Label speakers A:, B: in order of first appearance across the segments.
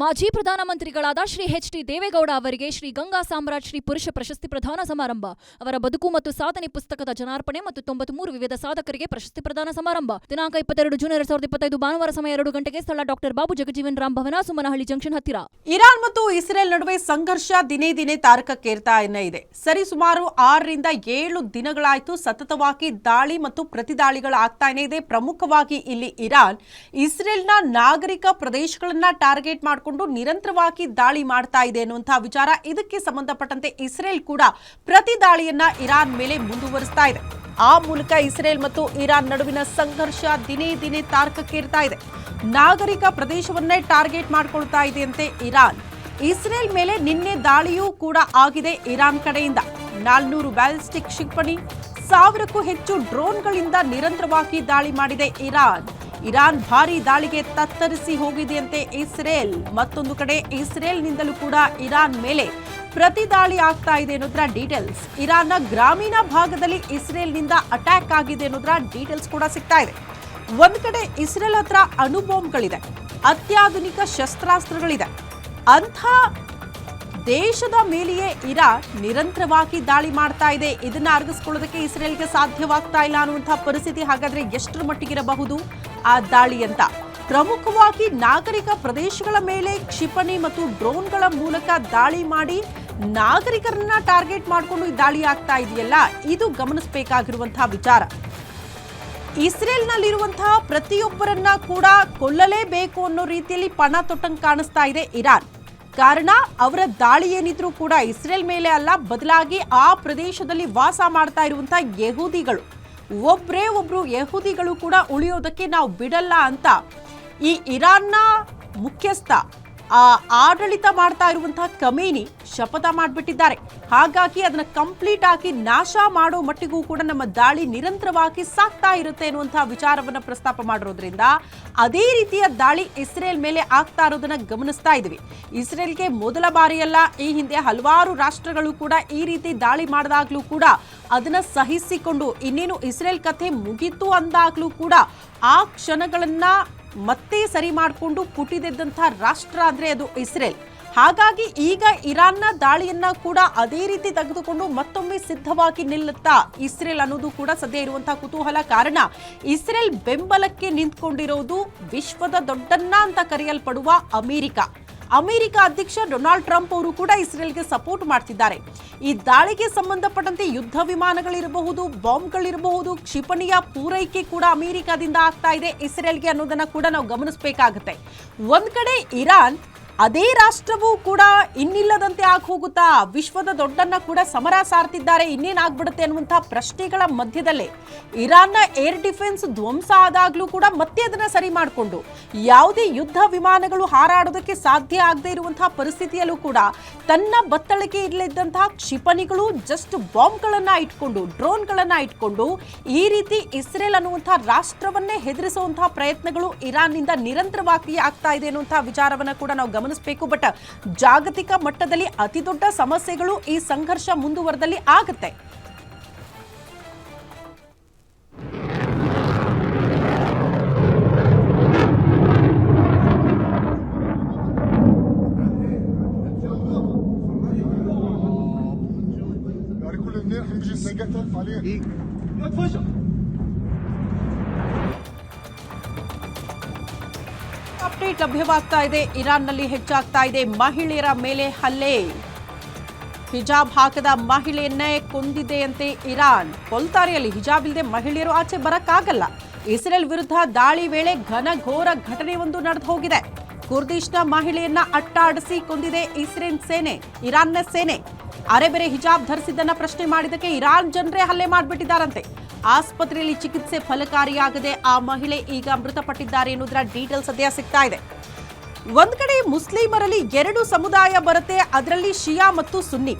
A: ಮಾಜಿ ಪ್ರಧಾನಮಂತ್ರಿಗಳಾದ Shri H D Deve Gowda ಅವರಿಗೆ ಶ್ರೀ ಗಂಗಾ ಸಾಮ್ರಾಟ್ ಶ್ರೀ ಪುರುಷ ಪ್ರಶಸ್ತಿ ಪ್ರದಾನ ಸಮಾರಂಭ, ಅವರ ಬದುಕು ಮತ್ತು ಸಾಧನೆ ಪುಸ್ತಕದ ಜನಾರ್ಪಣೆ ಮತ್ತು ತೊಂಬತ್ಮೂರು ವಿವಿಧ ಸಾಧಕರಿಗೆ ಪ್ರಶಸ್ತಿ ಪ್ರದಾನ ಸಮಾರಂಭ. ದಿನಾಂಕ ಇಪ್ಪತ್ತೆರಡು ಜೂನ್ ಎರಡ್ ಸಾವಿರದ ಇಪ್ಪತ್ತೈದು ಭಾನುವಾರ ಸಮಯ ಎರಡು ಗಂಟೆಗೆ ಸ್ಥಳ ಡಾಕ್ಟರ್ ಬಾಬು ಜಗಜೀವನ್ ರಾಮ್ ಭವನ ಸುಮನಹಳ್ಳಿ ಜಂಕ್ಷನ್ ಹತ್ತಿರ.
B: ಇರಾನ್ ಮತ್ತು ಇಸ್ರೇಲ್ ನಡುವೆ ಸಂಘರ್ಷ ದಿನೇ ದಿನೇ ತಾರಕಕ್ಕೇರ್ತಾ ಇದೆ. ಸರಿ ಸುಮಾರು ಆರರಿಂದ ಏಳು ದಿನಗಳಾಯ್ತು ಸತತವಾಗಿ ದಾಳಿ ಮತ್ತು ಪ್ರತಿದಾಳಿಗಳಾಗ್ತಾನೆ ಇದೆ. ಪ್ರಮುಖವಾಗಿ ಇಲ್ಲಿ ಇರಾನ್ ಇಸ್ರೇಲ್ನ ನಾಗರಿಕ ಪ್ರದೇಶಗಳನ್ನ ಟಾರ್ಗೆಟ್ ಮಾಡಿಕೊಂಡು ನಿರಂತರವಾಗಿ ದಾಳಿ ಮಾಡ್ತಾ ಇದೆ ಅನ್ನುವಂತಹ ವಿಚಾರ ಇದಕ್ಕೆ ಸಂಬಂಧಪಟ್ಟಂತೆ ಇಸ್ರೇಲ್ ಕೂಡ ಪ್ರತಿ ದಾಳಿಯನ್ನ ಇರಾನ್ ಮೇಲೆ ಮುಂದುವರಿಸ್ತಾ ಇದೆ. ಆ ಮೂಲಕ ಇಸ್ರೇಲ್ ಮತ್ತು ಇರಾನ್ ನಡುವಿನ ಸಂಘರ್ಷ ದಿನೇ ದಿನೇ ತಾರಕಕ್ಕೇರ್ತಾ ಇದೆ. ನಾಗರಿಕ ಪ್ರದೇಶವನ್ನೇ ಟಾರ್ಗೆಟ್ ಮಾಡ್ಕೊಳ್ತಾ ಇದೆಯಂತೆ ಇರಾನ್. ಇಸ್ರೇಲ್ ಮೇಲೆ ನಿನ್ನೆ ದಾಳಿಯೂ ಕೂಡ ಆಗಿದೆ ಇರಾನ್ ಕಡೆಯಿಂದ. ನಾಲ್ನೂರು ಬ್ಯಾಲಿಸ್ಟಿಕ್ ಕ್ಷಿಪಣಿ, ಸಾವಿರಕ್ಕೂ ಹೆಚ್ಚು ಡ್ರೋನ್ಗಳಿಂದ ನಿರಂತರವಾಗಿ ದಾಳಿ ಮಾಡಿದೆ ಇರಾನ್. ಇರಾನ್ ಭಾರಿ ದಾಳಿಗೆ ತತ್ತರಿಸಿ ಹೋಗಿದೆಯಂತೆ ಇಸ್ರೇಲ್. ಮತ್ತೊಂದು ಕಡೆ ಇಸ್ರೇಲ್ನಿಂದಲೂ ಕೂಡ ಇರಾನ್ ಮೇಲೆ ಪ್ರತಿ ದಾಳಿ ಆಗ್ತಾ ಇದೆ ಅನ್ನೋದ್ರ ಡೀಟೇಲ್ಸ್. ಇರಾನ್ನ ಗ್ರಾಮೀಣ ಭಾಗದಲ್ಲಿ ಇಸ್ರೇಲ್ನಿಂದ ಅಟ್ಯಾಕ್ ಆಗಿದೆ ಅನ್ನೋದ್ರ ಡೀಟೇಲ್ಸ್ ಕೂಡ ಸಿಗ್ತಾ ಇದೆ. ಒಂದು ಕಡೆ ಇಸ್ರೇಲ್ ಹತ್ರ ಅಣುಬಾಂಬ್ಗಳಿದೆ. ಅತ್ಯಾಧುನಿಕ ಶಸ್ತ್ರಾಸ್ತ್ರಗಳಿದೆ. ಅಂಥ ದೇಶದ ಮೇಲೆಯೇ ಇರಾನ್ ನಿರಂತರವಾಗಿ ದಾಳಿ ಮಾಡ್ತಾ ಇದೆ. ಇದನ್ನ ಅರಗಿಸ್ಕೊಳ್ಳೋದಕ್ಕೆ ಇಸ್ರೇಲ್ಗೆ ಸಾಧ್ಯವಾಗ್ತಾ ಇಲ್ಲ ಅನ್ನುವಂತಹ ಪರಿಸ್ಥಿತಿ ಹಾಗಾದ್ರೆ ಎಷ್ಟರ ಮಟ್ಟಿಗಿರಬಹುದು? ಆ ದಾಳಿ ಅಂತ ಪ್ರಮುಖವಾಗಿ ನಾಗರಿಕ ಪ್ರದೇಶಗಳ ಮೇಲೆ ಕ್ಷಿಪಣಿ ಮತ್ತು ಡ್ರೋನ್ಗಳ ಮೂಲಕ ದಾಳಿ ಮಾಡಿ ನಾಗರಿಕರನ್ನ ಟಾರ್ಗೆಟ್ ಮಾಡಿಕೊಂಡು ಈ ದಾಳಿ ಆಗ್ತಾ ಇದೆಯಲ್ಲ, ಇದು ಗಮನಿಸಬೇಕಾಗಿರುವಂತಹ ವಿಚಾರ. ಇಸ್ರೇಲ್ನಲ್ಲಿರುವಂತಹ ಪ್ರತಿಯೊಬ್ಬರನ್ನ ಕೂಡ ಕೊಲ್ಲಲೇಬೇಕು ಅನ್ನೋ ರೀತಿಯಲ್ಲಿ ಪಣ ತೊಟ್ಟಂಗೆ ಕಾಣಿಸ್ತಾ ಇದೆ ಇರಾನ್. ಕಾರಣ, ಅವರ ದಾಳಿ ಏನಿದ್ರೂ ಕೂಡ ಇಸ್ರೇಲ್ ಮೇಲೆ ಅಲ್ಲ, ಬದಲಾಗಿ ಆ ಪ್ರದೇಶದಲ್ಲಿ ವಾಸ ಮಾಡ್ತಾ ಇರುವಂತಹ ಯಹೂದಿಗಳು. ಒಬ್ರೇ ಒಬ್ರು ಯಹೂದಿಗಳು ಕೂಡ ಉಳಿಯೋದಕ್ಕೆ ನಾವು ಬಿಡಲ್ಲ ಅಂತ ಈ ಇರಾನ್ನ ಮುಖ್ಯಸ್ಥ ಆಡಳಿತ ಮಾಡ್ತಾ ಇರುವಂತಹ ಕಮೇನಿ ಶಪಥ ಮಾಡಿಬಿಟ್ಟಿದ್ದಾರೆ. ಹಾಗಾಗಿ ಅದನ್ನ ಕಂಪ್ಲೀಟ್ ಆಗಿ ನಾಶ ಮಾಡೋ ಮಟ್ಟಿಗೂ ಕೂಡ ನಮ್ಮ ದಾಳಿ ನಿರಂತರವಾಗಿ ಸಾಕ್ತಾ ಇರುತ್ತೆ ಅನ್ನುವಂತಹ ವಿಚಾರವನ್ನ ಪ್ರಸ್ತಾಪ ಮಾಡಿರೋದ್ರಿಂದ ಅದೇ ರೀತಿಯ ದಾಳಿ ಇಸ್ರೇಲ್ ಮೇಲೆ ಆಗ್ತಾ ಇರೋದನ್ನ ಗಮನಿಸ್ತಾ ಇದ್ವಿ ಇಸ್ರೇಲ್ಗೆ ಮೊದಲ ಬಾರಿಯಲ್ಲ ಈ ಹಿಂದೆ ಹಲವಾರು ರಾಷ್ಟ್ರಗಳು ಕೂಡ ಈ ರೀತಿ ದಾಳಿ ಮಾಡಿದಾಗ್ಲೂ ಕೂಡ ಅದನ್ನ ಸಹಿಸಿಕೊಂಡು ಇನ್ನೇನು ಇಸ್ರೇಲ್ ಕಥೆ ಮುಗಿತು ಅಂದಾಗ್ಲೂ ಕೂಡ ಆ ಕ್ಷಣಗಳನ್ನ ಮತ್ತೆ ಸರಿ ಮಾಡಿಕೊಂಡು ಪುಟಿದೆದ್ದಂತಹ ರಾಷ್ಟ್ರ ಅಂದ್ರೆ ಅದು ಇಸ್ರೇಲ್. ಹಾಗಾಗಿ ಈಗ ಇರಾನ್ನ ದಾಳಿಯನ್ನ ಕೂಡ ಅದೇ ರೀತಿ ತೆಗೆದುಕೊಂಡು ಮತ್ತೊಮ್ಮೆ ಸಿದ್ಧವಾಗಿ ನಿಲ್ಲುತ್ತಾ ಇಸ್ರೇಲ್ ಅನ್ನೋದು ಕೂಡ ಸದ್ಯ ಇರುವಂತಹ ಕುತೂಹಲ ಕಾರಣ. ಇಸ್ರೇಲ್ ಬೆಂಬಲಕ್ಕೆ ನಿಂತ್ಕೊಂಡಿರೋದು ವಿಶ್ವದ ದೊಡ್ಡನ್ನ ಅಂತ ಕರೆಯಲ್ಪಡುವ ಅಮೆರಿಕ. ಅಮೆರಿಕ ಅಧ್ಯಕ್ಷ ಡೊನಾಲ್ಡ್ ಟ್ರಂಪ್ ಅವರು ಕೂಡ ಇಸ್ರೇಲ್ಗೆ ಸಪೋರ್ಟ್ ಮಾಡ್ತಿದ್ದಾರೆ. ಈ ದಾಳಿಗೆ ಸಂಬಂಧಪಟ್ಟಂತೆ ಯುದ್ಧ ವಿಮಾನಗಳಿರಬಹುದು, ಬಾಂಬ್ಗಳಿರಬಹುದು, ಕ್ಷಿಪಣಿಯ ಪೂರೈಕೆ ಕೂಡ ಅಮೆರಿಕದಿಂದ ಆಗ್ತಾ ಇದೆ. ಇಸ್ರೇಲ್ಗೆ ಅನ್ನೋದನ್ನ ಕೂಡ ನಾವು ಗಮನಿಸಬೇಕಾಗುತ್ತೆ. ಒಂದ್ ಕಡೆ ಇರಾನ್ ಅದೇ ರಾಷ್ಟ್ರವೂ ಕೂಡ ಇನ್ನಿಲ್ಲದಂತೆ ಆಗಿ ಹೋಗುತ್ತಾ? ವಿಶ್ವದ ದೊಡ್ಡನ್ನ ಕೂಡ ಸಮರ ಸಾರ್ತಿದ್ದಾರೆ. ಇನ್ನೇನಾಗ್ಬಿಡುತ್ತೆ ಅನ್ನುವಂತಹ ಪ್ರಶ್ನೆಗಳ ಮಧ್ಯದಲ್ಲೇ ಇರಾನ್ನ ಏರ್ ಡಿಫೆನ್ಸ್ ಧ್ವಂಸ ಆದಾಗ್ಲೂ ಕೂಡ ಮತ್ತೆ ಅದನ್ನ ಸರಿ ಮಾಡಿಕೊಂಡು ಯಾವುದೇ ಯುದ್ಧ ವಿಮಾನಗಳು ಹಾರಾಡೋದಕ್ಕೆ ಸಾಧ್ಯ ಆಗದೆ ಇರುವಂತಹ ಪರಿಸ್ಥಿತಿಯಲ್ಲೂ ಕೂಡ ತನ್ನ ಬತ್ತಳಿಕೆ ಇರಲಿದ್ದಂತಹ ಕ್ಷಿಪಣಿಗಳು ಜಸ್ಟ್ ಬಾಂಬ್ಗಳನ್ನ ಇಟ್ಕೊಂಡು, ಡ್ರೋನ್ಗಳನ್ನ ಇಟ್ಕೊಂಡು ಈ ರೀತಿ ಇಸ್ರೇಲ್ ಅನ್ನುವಂತಹ ರಾಷ್ಟ್ರವನ್ನೇ ಹೆದರಿಸುವಂತಹ ಪ್ರಯತ್ನಗಳು ಇರಾನ್ನಿಂದ ನಿರಂತರವಾಗಿ ಆಗ್ತಾ ಇದೆ ಅನ್ನುವಂತಹ ವಿಚಾರವನ್ನ ಕೂಡ ನಾವು ಗಮನಿಸಬೇಕು ಬಟ್ ಜಾಗತಿಕ ಮಟ್ಟದಲ್ಲಿ ಅತಿದೊಡ್ಡ ಸಮಸ್ಯೆಗಳು ಈ ಸಂಘರ್ಷ ಮುಂದುವರೆದಲ್ಲಿ ಆಗುತ್ತೆ. ಅಪ್ಡೇಟ್ ಲಭ್ಯವಾಗ್ತಾ ಇದೆ. ಇರಾನ್ನಲ್ಲಿ ಹೆಚ್ಚಾಗ್ತಾ ಇದೆ. ಮಹಿಳೆಯರ ಮೇಲೆ ಹಲ್ಲೆ. ಹಿಜಾಬ್ ಹಾಕದ ಮಹಿಳೆಯನ್ನೇ ಕೊಂದಿದೆಯಂತೆ ಇರಾನ್. ಕೊಲ್ತಾರೆಯಲ್ಲಿ ಹಿಜಾಬ್ ಇಲ್ಲದೆ ಮಹಿಳೆಯರು ಆಚೆ ಬರಕ್ಕಾಗಲ್ಲ. ಇಸ್ರೇಲ್ ವಿರುದ್ಧ ದಾಳಿ ವೇಳೆ ಘನಘೋರ ಘಟನೆ ಒಂದು ನಡೆದು ಹೋಗಿದೆ. ಕುರ್ದಿಶ್ನ ಮಹಿಳೆಯನ್ನ ಅಟ್ಟಾಡಿಸಿ ಕೊಂದಿದೆ ಇಸ್ರೇಲ್ ಸೇನೆ, ಇರಾನ್ನ ಸೇನೆ. ಅರೆಬೆರೆ ಹಿಜಾಬ್ ಧರಿಸಿದ್ದನ್ನ ಪ್ರಶ್ನೆ ಮಾಡಿದಕ್ಕೆ ಇರಾನ್ ಜನರೇ ಹಲ್ಲೆ ಮಾಡಿಬಿಟ್ಟಿದ್ದಾರಂತೆ. ಆಸ್ಪತ್ರೆಯಲ್ಲಿ ಚಿಕಿತ್ಸೆ ಫಲಕಾರಿಯಾಗದೆ ಆ ಮಹಿಳೆ ಈಗ ಮೃತಪಟ್ಟಿದ್ದಾರೆ ಎನ್ನುವುದರ ಡೀಟೇಲ್ಸ್ ಸದ್ಯ ಸಿಗ್ತಾ ಇದೆ. ಒಂದ್ ಕಡೆ ಮುಸ್ಲಿಮರಲ್ಲಿ ಎರಡು ಸಮುದಾಯ ಬರುತ್ತೆ, ಅದರಲ್ಲಿ ಶಿಯಾ ಮತ್ತು ಸುನ್ನಿ.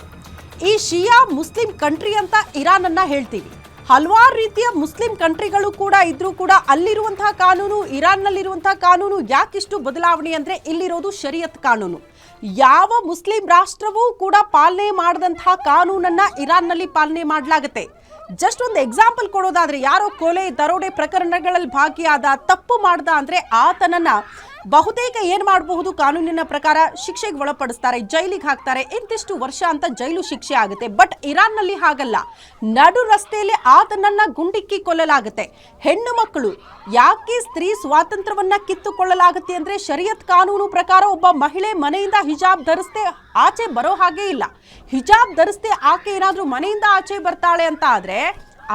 B: ಈ ಶಿಯಾ ಮುಸ್ಲಿಂ ಕಂಟ್ರಿ ಅಂತ ಇರಾನ್ ಅನ್ನ ಹೇಳ್ತೀವಿ. ಹಲವಾರು ರೀತಿಯ ಮುಸ್ಲಿಂ ಕಂಟ್ರಿಗಳು ಕೂಡ ಇದ್ರೂ ಕೂಡ ಅಲ್ಲಿರುವಂತಹ ಕಾನೂನು ಇರಾನ್ನಲ್ಲಿರುವಂತಹ ಕಾನೂನು ಯಾಕಿಷ್ಟು ಬದಲಾವಣೆ ಅಂದ್ರೆ ಇಲ್ಲಿರೋದು ಶರಿಯತ್ ಕಾನೂನು. ಯಾವ ಮುಸ್ಲಿಂ ರಾಷ್ಟ್ರವೂ ಕೂಡ ಪಾಲನೆ ಮಾಡದಂತಹ ಕಾನೂನನ್ನ ಇರಾನ್ನಲ್ಲಿ ಪಾಲನೆ ಮಾಡಲಾಗುತ್ತೆ. ಜಸ್ಟ್ ಒಂದು ಎಕ್ಸಾಂಪಲ್ ಕೊಡೋದಾದ್ರೆ ಯಾರೋ ಕೊಲೆ ದರೋಡೆ ಪ್ರಕರಣಗಳಲ್ಲಿ ಭಾಗಿಯಾದ ತಪ್ಪು ಮಾಡ್ದ ಅಂದ್ರೆ ಆತನನ್ನ ಬಹುತೇಕ ಏನ್ ಮಾಡಬಹುದು? ಕಾನೂನಿನ ಪ್ರಕಾರ ಶಿಕ್ಷೆಗೆ ಒಳಪಡಿಸ್ತಾರೆ, ಜೈಲಿಗೆ ಹಾಕ್ತಾರೆ. ಇಂತಿಷ್ಟು ವರ್ಷ ಅಂತ ಜೈಲು ಶಿಕ್ಷೆ ಆಗುತ್ತೆ. ಬಟ್ ಇರಾನ್ನಲ್ಲಿ ಹಾಗಲ್ಲ. ನಡು ರಸ್ತೆಯಲ್ಲಿ ಆತನನ್ನ ಗುಂಡಿಕ್ಕಿ ಕೊಲ್ಲಲಾಗುತ್ತೆ. ಹೆಣ್ಣು ಮಕ್ಕಳು, ಯಾಕೆ ಸ್ತ್ರೀ ಸ್ವಾತಂತ್ರ್ಯವನ್ನ ಕಿತ್ತುಕೊಳ್ಳಲಾಗುತ್ತೆ ಅಂದ್ರೆ ಶರಿಯತ್ ಕಾನೂನು ಪ್ರಕಾರ ಒಬ್ಬ ಮಹಿಳೆ ಮನೆಯಿಂದ ಹಿಜಾಬ್ ಧರಿಸದೆ ಆಚೆ ಬರೋ ಹಾಗೆ ಇಲ್ಲ. ಹಿಜಾಬ್ ಧರಿಸದೆ ಆಕೆ ಏನಾದ್ರೂ ಮನೆಯಿಂದ ಆಚೆ ಬರ್ತಾಳೆ ಅಂತ ಆದ್ರೆ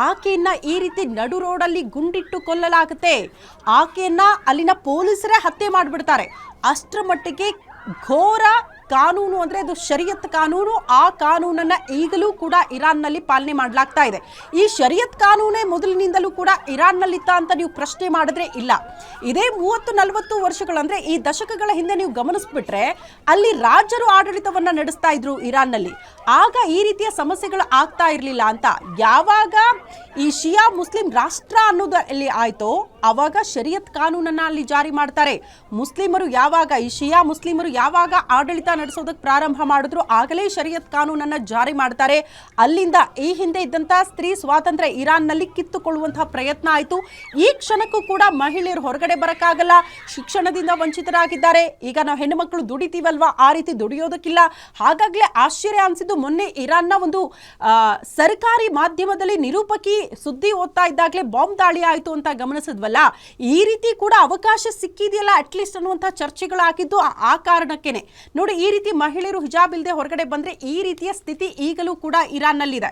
B: ಆಕೆಯನ್ನ ಈ ರೀತಿ ನಡು ರೋಡಲ್ಲಿ ಗುಂಡಿಟ್ಟು ಕೊಲ್ಲಲಾಗುತ್ತೆ. ಆಕೆಯನ್ನ ಅಲ್ಲಿನ ಪೊಲೀಸರೇ ಹತ್ಯೆ ಮಾಡಿಬಿಡ್ತಾರೆ. ಅಷ್ಟರ ಮಟ್ಟಿಗೆ ಘೋರ ಕಾನೂನು ಅಂದ್ರೆ ಅದು ಶರಿಯತ್ ಕಾನೂನು, ಆ ಕಾನೂನನ್ನ ಈಗಲೂ ಕೂಡ ಇರಾನ್ನಲ್ಲಿ ಪಾಲನೆ ಮಾಡಲಾಗ್ತಾ ಇದೆ. ಈ ಶರಿಯತ್ ಕಾನೂನೇ ಮೊದಲಿನಿಂದಲೂ ಕೂಡ ಇರಾನ್ನಲ್ಲಿತ್ತ ಅಂತ ನೀವು ಪ್ರಶ್ನೆ ಮಾಡಿದ್ರೆ ಇಲ್ಲ. ಇದೇ ಮೂವತ್ತು ನಲವತ್ತು ವರ್ಷಗಳಂದರೆ ಈ ದಶಕಗಳ ಹಿಂದೆ ನೀವು ಗಮನಿಸ್ಬಿಟ್ರೆ ಅಲ್ಲಿ ರಾಜರು ಆಡಳಿತವನ್ನ ನಡೆಸ್ತಾ ಇದ್ರು ಇರಾನ್ನಲ್ಲಿ. ಆಗ ಈ ರೀತಿಯ ಸಮಸ್ಯೆಗಳು ಆಗ್ತಾ ಇರಲಿಲ್ಲ ಅಂತ. ಯಾವಾಗ ಈ ಶಿಯಾ ಮುಸ್ಲಿಂ ರಾಷ್ಟ್ರ ಅನ್ನೋದು ಅಲ್ಲಿ ಆಯ್ತೋ ಆವಾಗ ಶರಿಯತ್ ಕಾನೂನನ್ನ ಅಲ್ಲಿ ಜಾರಿ ಮಾಡ್ತಾರೆ. ಮುಸ್ಲಿಮರು ಯಾವಾಗ, ಈ ಶಿಯಾ ಮುಸ್ಲಿಮರು ಯಾವಾಗ ಆಡಳಿತ ನಡೆಸೋದಕ್ಕೆ ಪ್ರಾರಂಭ ಮಾಡಿದ್ರು. ಆಗಲೇ ಶರಿಯತ್ ಕಾನೂನನ್ನ ಜಾರಿ ಮಾಡ್ತಾರೆ. ಅಲ್ಲಿಂದ ಈ ಹಿಂದೆ ಇದ್ದಂತಹ ಸ್ತ್ರೀ ಸ್ವಾತಂತ್ರ್ಯ ಇರಾನ್ನಲ್ಲಿ ಕಿತ್ತುಕೊಳ್ಳುವಂತಹ ಪ್ರಯತ್ನ ಆಯಿತು. ಈ ಕ್ಷಣಕ್ಕೂ ಕೂಡ ಮಹಿಳೆಯರು ಹೊರಗಡೆ ಬರೋಕ್ಕಾಗಲ್ಲ. ಶಿಕ್ಷಣದಿಂದ ವಂಚಿತರಾಗಿದ್ದಾರೆ. ಈಗ ನಾವು ಹೆಣ್ಣುಮಕ್ಕಳು ದುಡಿತೀವಲ್ವಾ? ಆ ರೀತಿ ದುಡಿಯೋದಕ್ಕಿಲ್ಲ. ಹಾಗಾಗ್ಲೇ ಆಶ್ಚರ್ಯ ಅನ್ಸಿದ್ದು ಮೊನ್ನೆ ಇರಾನ್ನ ಒಂದು ಸರ್ಕಾರಿ ಮಾಧ್ಯಮದಲ್ಲಿ ನಿರೂಪಕಿ ಸುದ್ದಿ ಓದ್ತಾ ಇದ್ದಾಗಲೇ ಬಾಂಬ್ ದಾಳಿ ಆಯಿತು ಅಂತ ಗಮನಿಸಿದ್ವಲ್ಲ? ಈ ರೀತಿ ಕೂಡ ಅವಕಾಶ ಸಿಕ್ಕಿದೆಯಲ್ಲ, ಅಟ್ಲೀಸ್ಟ್ ಅನ್ನುವಂಥ ಚರ್ಚೆಗಳಾಗಿದ್ದು ಆ- ಕಾರಣಕ್ಕೇನೆ. ನೋಡಿ ರೀತಿ ಮಹಿಳೆಯರು ಹಿಜಾಬ್ ಇಲ್ಲದೆ ಹೊರಗಡೆ ಬಂದ್ರೆ ಈ ರೀತಿಯ ಸ್ಥಿತಿ ಈಗಲೂ ಕೂಡ ಇರಾನ್ನಲ್ಲಿದೆ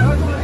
C: 了。